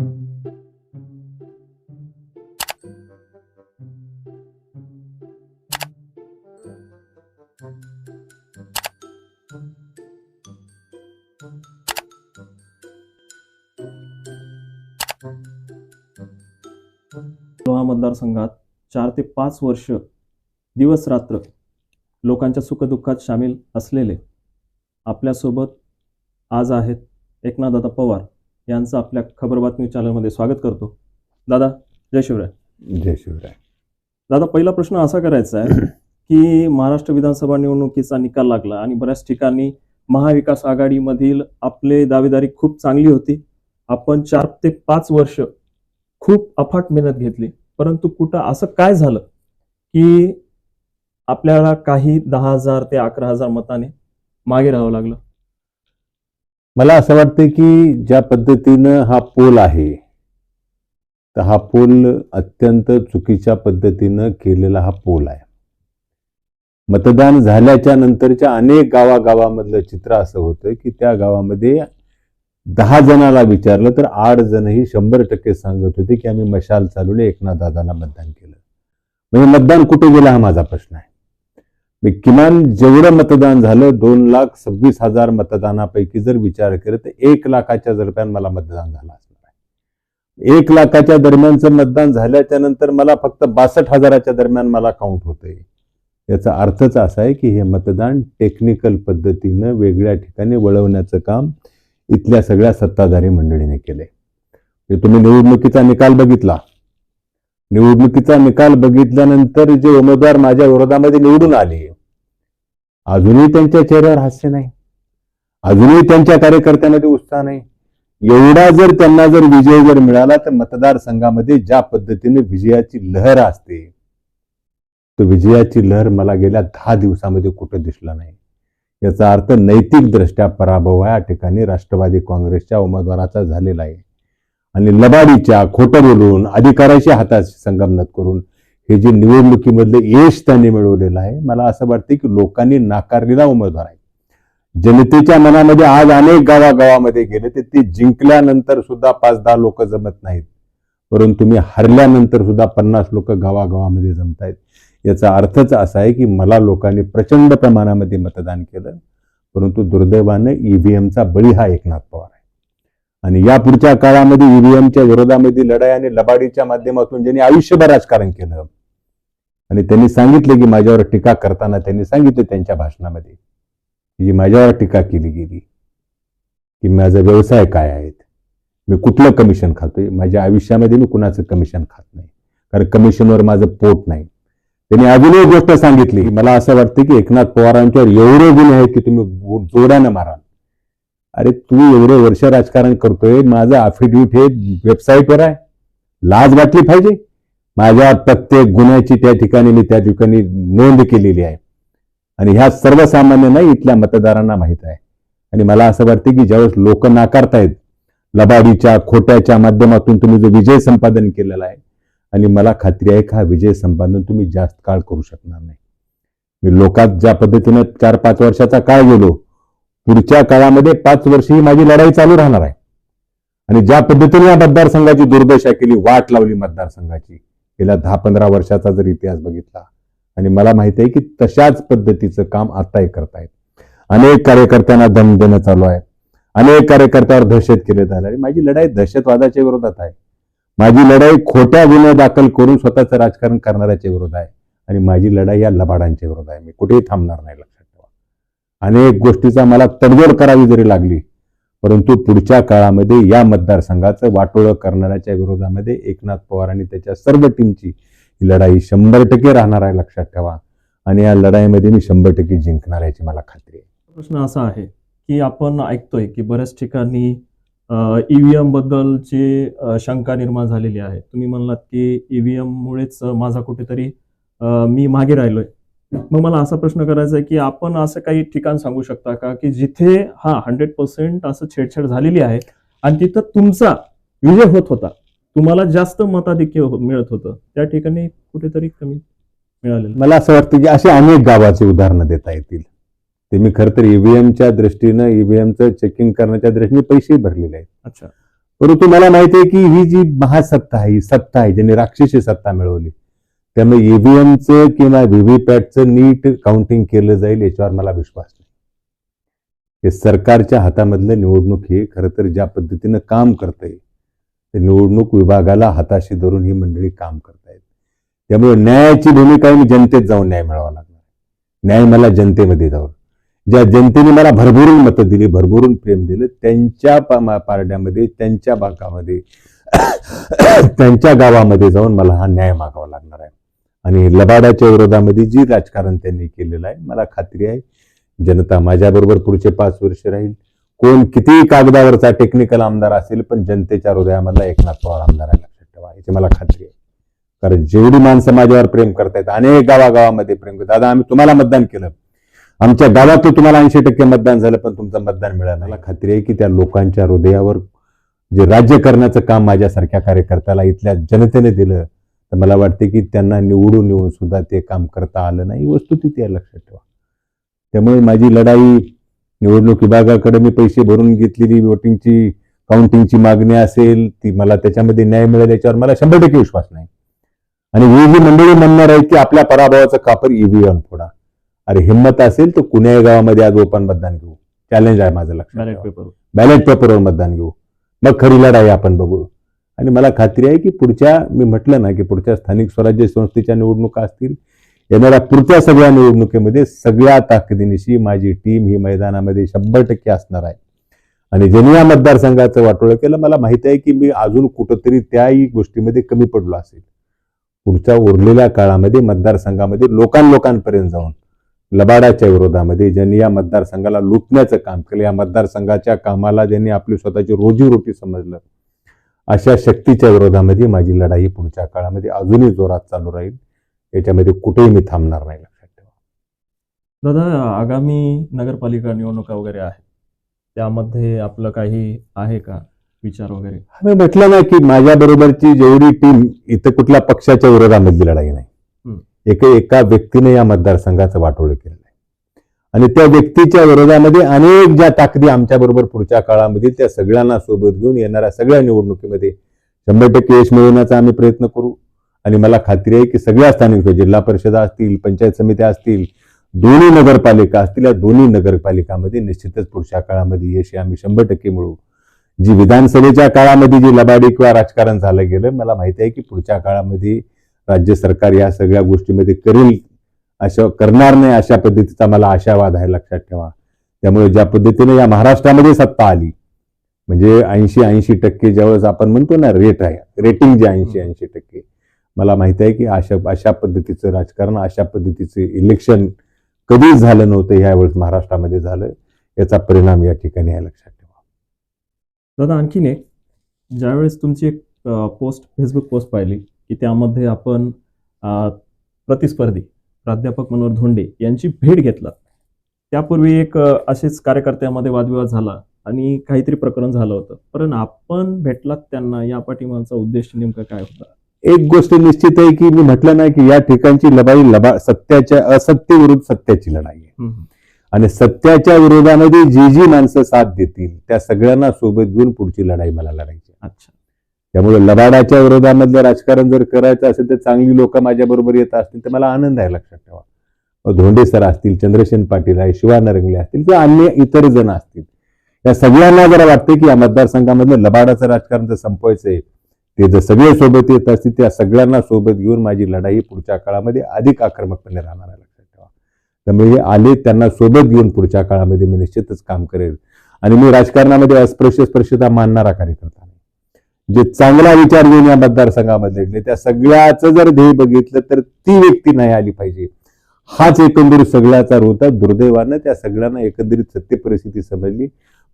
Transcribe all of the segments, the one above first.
लोहा मतदारसंघात चार ते पाच वर्ष दिवस रात्र लोकांच्या सुखदुःखात सामील असलेले आपल्यासोबत आज आहेत एकनाथदादा पवार. यांचं आपल्या खबर बातमी चॅनलमध्ये स्वागत करतो. दादा जय शिवराय. जय शिवराय. दादा पहिला प्रश्न असा करायचा आहे की महाराष्ट्र विधानसभा निवडणुकीचा निकाल लागला आणि बऱ्याच ठिकाणी महाविकास आघाडीमधील आपले दावेदारी खूप चांगली होती. आपण चार ते पाच वर्ष खूप अफाट मेहनत घेतली. परंतु कुठं असं काय झालं की आपल्याला काही दहा हजार ते अकरा हजार मताने मागे राहावं लागलं? मला असं वाटतं की ज्या पद्धतीनं हा पोल आहे तर हा पोल अत्यंत चुकीच्या पद्धतीनं केलेला हा पोल आहे. मतदान झाल्याच्या नंतरच्या अनेक गावागावामधलं चित्र असं होतं की त्या गावामध्ये दहा जणाला विचारलं तर आठ जणही शंभर टक्के सांगत होते की आम्ही मशाल चालवले एकनाथ दादाला मतदान केलं. म्हणजे मतदान कुठे गेलं हा माझा प्रश्न आहे. किमान जेवढं मतदान झालं दोन लाख सव्वीस हजार मतदानापैकी जर विचार केला तर एक लाखाच्या दरम्यान मला मतदान झालं असणार आहे. एक लाखाच्या दरम्यानचं मतदान झाल्याच्यानंतर मला फक्त बासष्ट हजाराच्या दरम्यान मला काउंट होतंय. याचा अर्थच असा आहे की हे मतदान टेक्निकल पद्धतीनं वेगळ्या ठिकाणी वळवण्याचं काम इथल्या सगळ्या सत्ताधारी मंडळीने केलंय. म्हणजे तुम्ही निवडणुकीचा निकाल बघितला. निवडणुकीचा निकाल बघितल्यानंतर जे उमेदवार माझ्या विरोधामध्ये निवडून आले अजूनही त्यांच्या चेहऱ्यावर हास्य नाही. अजूनही त्यांच्या कार्यकर्त्यांमध्ये उत्साह नाही. एवढा जर त्यांना जर विजय जर मिळाला तर मतदारसंघामध्ये ज्या पद्धतीने विजयाची लहर असते तो विजयाची लहर मला गेल्या दहा दिवसामध्ये कुठं दिसला नाही. याचा अर्थ नैतिकदृष्ट्या पराभव या ठिकाणी राष्ट्रवादी काँग्रेसच्या उमेदवाराचा झालेला आहे. आणि लबाडीच्या खोटं बोलून अधिकाराशी हाताशी संगमनत करून हे जे निवडणुकीमधलं यश त्यांनी मिळवलेलं आहे मला असं वाटतं की लोकांनी नाकारलेला उमेदवार आहे. जनतेच्या मनामध्ये आज अनेक गावागावामध्ये गेले ते ते जिंकल्यानंतर सुद्धा पाच दहा लोक जमत नाहीत. परंतु तुम्ही हरल्यानंतर सुद्धा पन्नास लोक गावागावामध्ये जमतायत. याचा अर्थच असा आहे की मला लोकांनी प्रचंड प्रमाणामध्ये मतदान केलं परंतु दुर्दैवानं ईव्हीएमचा बळी हा एकनाथ पवार आहे. आणि या पुढच्या काळामध्ये ईव्हीएमच्या विरोधामध्ये लढाई आणि लबाडीच्या माध्यमातून ज्यांनी आयुष्यभर राजकारण केलं आणि त्यांनी सांगितलं की माझ्यावर टीका करताना त्यांनी सांगितले त्यांच्या भाषणामध्ये जी माझ्यावर टीका केली गेली की माझा व्यवसाय काय आहेत? मी कुठलं कमिशन खातोय? माझ्या आयुष्यामध्ये मी कुणाचं कमिशन खात नाही. कारण कमिशनवर माझं पोट नाही. त्यांनी अजून एक गोष्ट सांगितली मला असं वाटतं की एकनाथ पवारांच्यावर एवढे गुण आहेत की तुम्ही जोड्यानं माराल अरे तू एवढे वर्ष राजकारण करतोय माझं अफिडेव्हिट हे वेबसाईटवर आहे. लाज वाटली पाहिजे? माझ्या प्रत्येक गुन्ह्याची त्या ठिकाणी मी त्या ठिकाणी नोंद केलेली आहे. आणि ह्या सर्वसामान्य नाही इथल्या मतदारांना माहीत आहे. आणि मला असं वाटतं की ज्यावेळेस लोक नाकारतायत लबाडीच्या खोट्याच्या माध्यमातून तुम्ही जो विजय संपादन केलेला आहे आणि मला खात्री आहे की हा विजय संपादन तुम्ही जास्त काळ करू शकणार नाही. मी लोकात ज्या पद्धतीनं चार पाच वर्षाचा काळ गेलो पुढच्या काळामध्ये पाच वर्ष ही माझी लढाई चालू राहणार आहे. आणि ज्या पद्धतीने या मतदारसंघाची दुर्दशा केली वाट लावली मतदारसंघाची गेल्या दहा पंधरा वर्षाचा जर इतिहास बघितला आणि मला माहिती आहे की तशाच पद्धतीचं काम आताही करतायत. अनेक कार्यकर्त्यांना दम देणं चालू आहे. अनेक कार्यकर्त्यावर दहशत केले झाले आणि माझी लढाई दहशतवादाच्या विरोधात आहे. माझी लढाई खोट्या गुन्हे दाखल करून स्वतःचं राजकारण करणाऱ्याच्या विरोध आहे. आणि माझी लढाई या लबाडांच्या विरोध आहे. मी कुठेही थांबणार नाही लक्षात ठेवा. अनेक गोष्टीचा मला तडजोड करावी जरी लागली परंतु पुढच्या काळामध्ये या मतदारसंघाचं वाटोळं करणाऱ्याच्या विरोधामध्ये एकनाथ पवार आणि त्याच्या सर्व टीमची ही लढाई शंभर टक्के राहणार आहे लक्षात ठेवा. आणि या लढाईमध्ये मी शंभर टक्के जिंकणार याची मला खात्री आहे. प्रश्न असा आहे की आपण ऐकतोय की बऱ्याच ठिकाणी ईव्हीएम बद्दलची शंका निर्माण झालेली आहे. तुम्ही म्हणलात की ईव्हीएम मुळेच माझा कुठेतरी मी मागे राहिलोय. मग मला असा प्रश्न करायचा आहे की आपण असं काही ठिकाण सांगू शकता का की जिथे हा हंड्रेड पर्सेंट असं छेडछाड झालेली आहे आणि तिथं तुमचा विजय होत होता? तुम्हाला जास्त मताधिक्य हो- मिळत होतं. त्या ठिकाणी कुठेतरी कमी मिळालेलं. मला असं वाटतं की असे अनेक गावाची उदाहरणं देता येतील. ते मी खरं तर ईव्हीएमच्या दृष्टीनं ईव्हीएमचं चेकिंग करण्याच्या दृष्टीने पैसे भरलेले आहेत. अच्छा. परंतु मला माहिती आहे की ही जी महासत्ता आहे ही सत्ता आहे ज्यांनी राक्षसी सत्ता मिळवली त्यामुळे ईव्हीएमचं किंवा व्हीव्हीपॅटचं नीट काउंटिंग केलं जाईल याच्यावर मला विश्वास नाही. हे सरकारच्या हातामधलं निवडणूक हे खरं तर ज्या पद्धतीनं काम करतंय ते निवडणूक विभागाला हाताशी धरून ही मंडळी काम करतायत. त्यामुळे न्यायाची भूमिका आहे, मी जनतेत जाऊन न्याय मिळावा लागणार. न्याय मला जनतेमध्ये जाऊन ज्या जनतेने मला भरभरून मतं दिली भरभरून प्रेम दिलं त्यांच्या पारड्यामध्ये त्यांच्या भागामध्ये त्यांच्या गावामध्ये जाऊन मला हा न्याय मागावा लागणार आहे. आणि लबाडाच्या विरोधामध्ये जी राजकारण त्यांनी केलेलं आहे मला खात्री आहे जनता माझ्याबरोबर पुढचे पाच वर्ष राहील. कोण कितीही कागदावरचा टेक्निकल आमदार असेल पण जनतेच्या हृदयामधला एकनाथ पवार आमदार आहे लक्षात ठेवा. याची मला खात्री आहे. कारण जेवढी माणसं माझ्यावर प्रेम करतायत अनेक गावागावामध्ये प्रेम करतात. दादा आम्ही तुम्हाला मतदान केलं. आमच्या गावात तुम्हाला ऐंशी टक्के मतदान झालं पण तुमचं मतदान मिळालं मला खात्री आहे की त्या लोकांच्या हृदयावर जे राज्य करण्याचं काम माझ्यासारख्या कार्यकर्त्याला इथल्या जनतेने दिलं तर मला वाटते की त्यांना निवडून येऊन सुद्धा ते काम करता आलं नाही. वस्तुस्थिती आहे लक्षात ठेवा. त्यामुळे माझी लढाई निवडणूक विभागाकडे मी पैसे भरून घेतलेली वोटिंगची काउंटिंगची मागणी असेल ती मला त्याच्यामध्ये न्याय मिळेल याच्यावर मला शंभर टक्के विश्वास नाही. आणि ही जी मंडळी म्हणणार आहेत की आपल्या पराभवाचं कापर ईव्हीएम फोडा. अरे हिंमत असेल तर कुण्याही गावामध्ये आज ओपन मतदान घेऊ? चॅलेंज आहे माझं लक्षात. पेपर बॅलेट पेपरवर मतदान घेऊ. मग खरी लढाई आपण बघू. आणि मला खात्री आहे की पुढच्या मी म्हटलं ना की पुढच्या स्थानिक स्वराज्य संस्थेच्या निवडणुका असतील येणाऱ्या पुढच्या सगळ्या निवडणुकीमध्ये सगळ्या ताकदीनिशी माझी टीम ही मैदानामध्ये शंभर टक्के असणार आहे. आणि ज्यांनी या मतदारसंघाचं वाटोळं केलं मला माहिती आहे की मी अजून कुठंतरी त्याही गोष्टीमध्ये कमी पडलो असेल. पुढच्या उरलेल्या काळामध्ये मतदारसंघामध्ये लोकांलोकांपर्यंत जाऊन लबाडाच्या विरोधामध्ये ज्यांनी या मतदारसंघाला लुटण्याचं काम केलं या मतदारसंघाच्या कामाला ज्यांनी आपली स्वतःची रोजीरोटी समजलं अशा शक्तीच्या विरोधामध्ये माझी लढाई पुढच्या काळामध्ये अजूनही जोरात चालू राहील. याच्यामध्ये कुठेही मी थांबणार नाही लक्षात ठेवा. दादा आगामी नगरपालिका निवडणुका वगैरे आहेत. त्यामध्ये आपलं काही आहे का विचार वगैरे? मी म्हटलं ना की माझ्या बरोबरची जेवढी टीम इथं कुठल्या पक्षाच्या विरोधामधली लढाई नाही. एक एका व्यक्तीने या मतदारसंघाचं वाटोळं आहे आणि त्या व्यक्तीच्या विरोधामध्ये अनेक ज्या ताकदी आमच्या बरोबर पुढच्या काळामध्ये त्या सगळ्यांना सोबत घेऊन येणाऱ्या सगळ्या निवडणुकीमध्ये शंभर टक्के यश मिळवण्याचा आम्ही प्रयत्न करू. आणि मला खात्री आहे की सगळ्या स्थानिक जिल्हा परिषदा असतील पंचायत समित्या असतील दोन्ही नगरपालिका असतील या दोन्ही नगरपालिकामध्ये निश्चितच पुढच्या काळामध्ये यश आम्ही शंभर टक्के मिळवू. जी विधानसभेच्या काळामध्ये जी लबाडी किंवा राजकारण झालं गेलं मला माहिती आहे की पुढच्या काळामध्ये राज्य सरकार या सगळ्या गोष्टीमध्ये करेल अशा करणार नाही अशा पद्धतीचा मला आशावाद आहे लक्षात ठेवा. त्यामुळे ज्या पद्धतीने या महाराष्ट्रामध्ये सत्ता आली म्हणजे ऐंशी ऐंशी टक्के ज्यावेळेस आपण म्हणतो ना रेट आहे. रेटिंग जे ऐंशी ऐंशी टक्के. मला माहिती आहे की अशा अशा पद्धतीचं राजकारण अशा पद्धतीचं इलेक्शन कधीच झालं नव्हतं यावेळेस महाराष्ट्रामध्ये झालं. याचा परिणाम या ठिकाणी आहे लक्षात ठेवा. दादा आणखीन एक. ज्यावेळेस तुमची एक पोस्ट फेसबुक पोस्ट पाहिली की त्यामध्ये आपण प्रतिस्पर्धी. प्राध्यापक मनोहर धोंडे यांची भेट घेतला. त्यापूर्वी एक असेच कार्यकर्त्यामध्ये वादविवाद झाला आणि काहीतरी प्रकरण झालं होतं. पण आपण भेटलात त्यांना या पाठीमागचा उद्देश नेमका काय होता? एक गोष्ट निश्चित आहे की मी म्हटलं ना की या ठिकाणची लढाई लबा सत्याच्या असत्य विरुद्ध सत्याची लढाई आहे. आणि सत्याच्या विरोधामध्ये जी जी माणसं साथ देतील त्या सगळ्यांना सोबत घेऊन पुढची लढाई मला लढायची. अच्छा. त्यामुळे लबाडाच्या विरोधामधलं राजकारण जर करायचं असेल तर चांगली लोक माझ्याबरोबर येत असतील तर मला आनंद आहे लक्षात ठेवा. धोंडे सर असतील चंद्रशेन पाटील आहे शिवा नरंगले असतील किंवा अन्य इतर जण असतील या सगळ्यांना जरा वाटते की या मतदारसंघामधलं लबाडाचं राजकारण जर संपवायचंय ते जर सगळे सोबत येत असतील त्या सगळ्यांना सोबत घेऊन माझी लढाई पुढच्या काळामध्ये अधिक आक्रमकपणे राहणार आहे लक्षात ठेवा. त्यामुळे हे आले त्यांना सोबत घेऊन पुढच्या काळामध्ये मी निश्चितच काम करेल. आणि मी राजकारणामध्ये अस्पृश्य स्पर्शता मानणारा कार्यकर्ता जे चांगला विचार घेऊन या मतदारसंघामध्ये त्या सगळ्याचं जर ध्येय बघितलं तर ती व्यक्ती नाही आली पाहिजे. हाच एकंदरीत सगळ्याचा होता. दुर्दैवानं त्या सगळ्यांना एकंदरीत सत्य परिस्थिती समजली.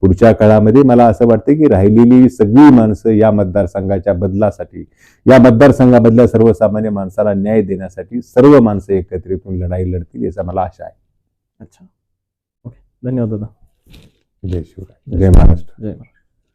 पुढच्या काळामध्ये मला असं वाटतं की राहिलेली सगळी माणसं या मतदारसंघाच्या बदलासाठी या मतदारसंघामधल्या सर्वसामान्य माणसाला न्याय देण्यासाठी सर्व माणसं एकत्रित होऊन लढाई लढतील याचा मला आशा आहे. अच्छा. ओके. धन्यवाद दादा. जय शिवराय. जय महाराष्ट्र. जय महाराज